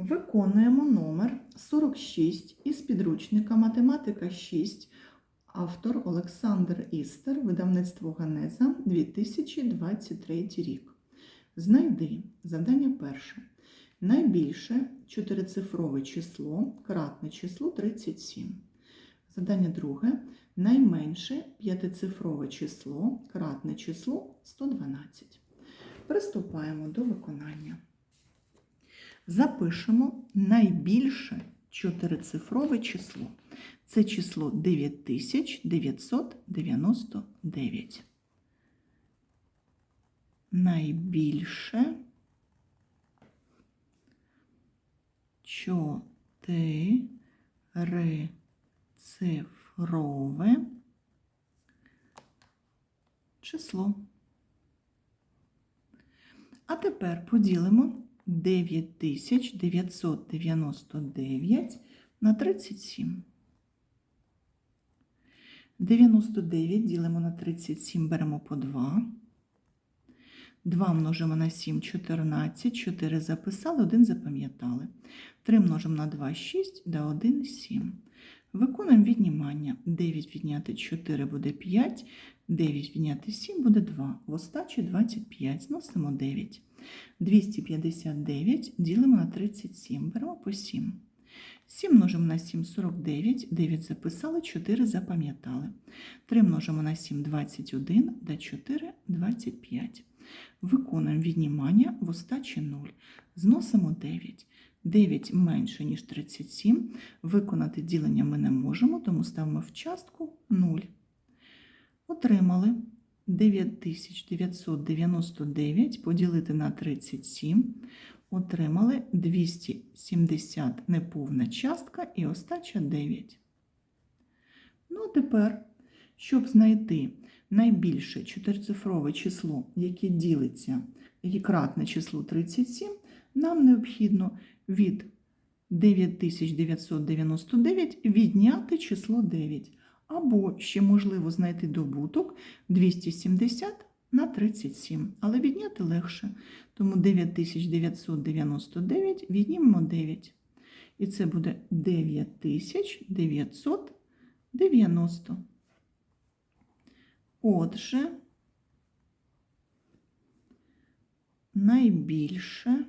Виконуємо номер 46 із підручника Математика 6, автор Олександр Істер, видавництво Генеза 2023 рік. Знайди завдання перше. Найбільше чотирицифрове число, кратне число 37. Завдання друге. Найменше п'ятицифрове число, кратне число 112. Приступаємо до виконання. Запишемо найбільше чотирицифрове число. Це число 9999. Найбільше чотирицифрове число. А тепер поділимо 9999 на 37. 99 ділимо на 37, беремо по 2. 2 множимо на 7 14, 4 записали, 1 запам'ятали. 3 множимо на 2 6, да 1 7. Виконуємо віднімання. 9 відняти 4 буде 5, 9 відняти 7 буде 2. В остачі 25, зносимо 9. 259 ділимо на 37, беремо по 7. 7 множимо на 7 49, 9 записали, 4 запам'ятали. 3 множимо на 7 21, да 4 25. Виконуємо віднімання в остачі 0. Зносимо 9. 9 менше, ніж 37. Виконати ділення ми не можемо, тому ставимо в частку 0. Отримали 9999 поділити на 37. Отримали 270 неповна частка і остача 9. Ну, а тепер, щоб знайти найбільше чотирицифрове число, яке ділиться, яке кратне числу 37, нам необхідно від 9999 відняти число 9. Або ще можливо знайти добуток 270 на 37, але відняти легше. Тому 9999 віднімемо 9. І це буде 9990. Отже, найбільше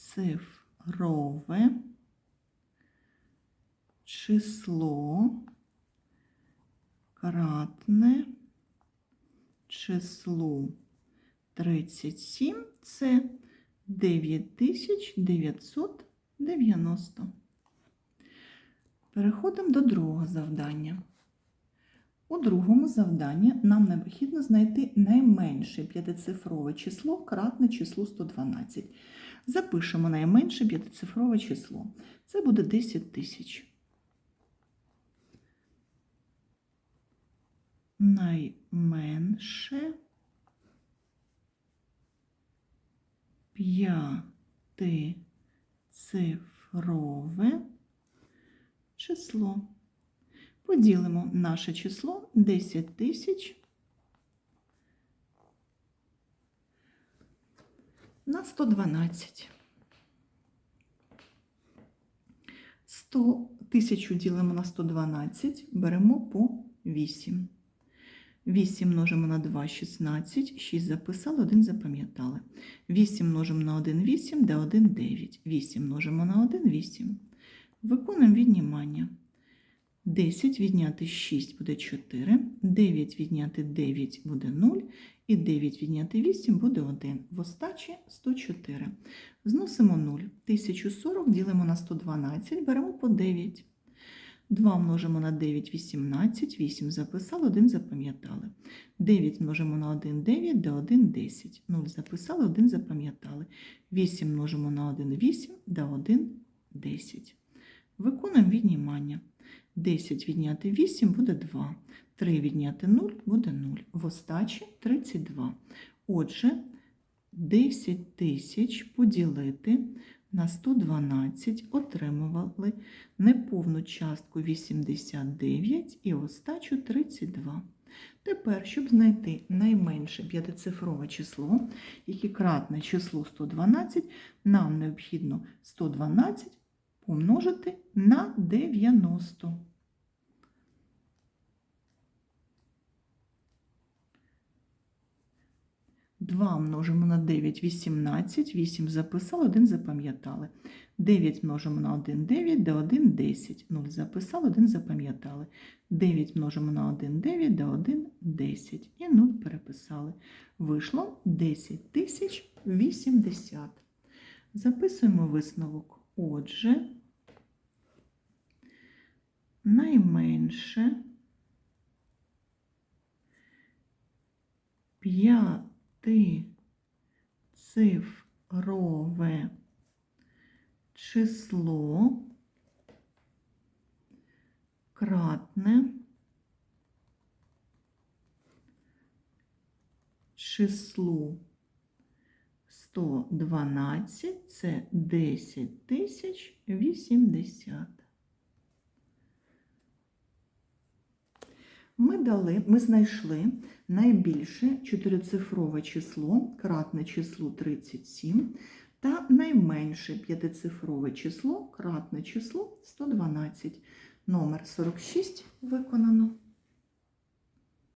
чотирицифрове число кратне числу 37 це 9990. Переходимо до другого завдання. У другому завданні нам необхідно знайти найменше п'ятицифрове число кратне числу 112. Запишемо найменше п'ятицифрове число. Це буде 10 тисяч. Найменше п'ятицифрове число. Поділимо наше число 10 тисяч на 112. 100 тисячу ділимо на 112, беремо по 8. 8 множимо на 2 – 16, 6 записали, 1 запам'ятали. 8 множимо на 1 – 8, де 1 – 9. 8 множимо на 1 – 8. Виконуємо віднімання. 10 відняти 6 буде 4, 9 відняти 9 буде 0, і 9 відняти 8 буде 1. В остачі 104. Зносимо 0. 1040 ділимо на 112, беремо по 9. 2 множимо на 9 – 18, 8 записали, 1 запам'ятали. 9 множимо на 1 – 9, де 1 – 10. 0 записали, 1 запам'ятали. 8 множимо на 1 – 8, де 1 – 10. Виконуємо віднімання. 10 відняти 8 буде 2. 3 відняти 0 буде 0. В остачі 32. Отже, 10 тисяч поділити на 112 отримували неповну частку 89 і остачу 32. Тепер, щоб знайти найменше п'ятицифрове число, яке кратне числу 112, нам необхідно 112 помножити на 90. Два множимо на 9 – 18, 8 записали, 1 запам'ятали. 9 множимо на 1 – 9, до 1 – 10. 0 записали, 1 запам'ятали. 9 множимо на 1 – 9, до 1 – 10. І 0 переписали. Вийшло 10 тисяч 80. Записуємо висновок. Отже, найменше п'ятицифрове число кратне числу 112 це 10 тисяч 80. Ми дали, ми знайшли найбільше чотирицифрове число, кратне числу 37, та найменше п'ятицифрове число, кратне число 112. Номер 46 виконано.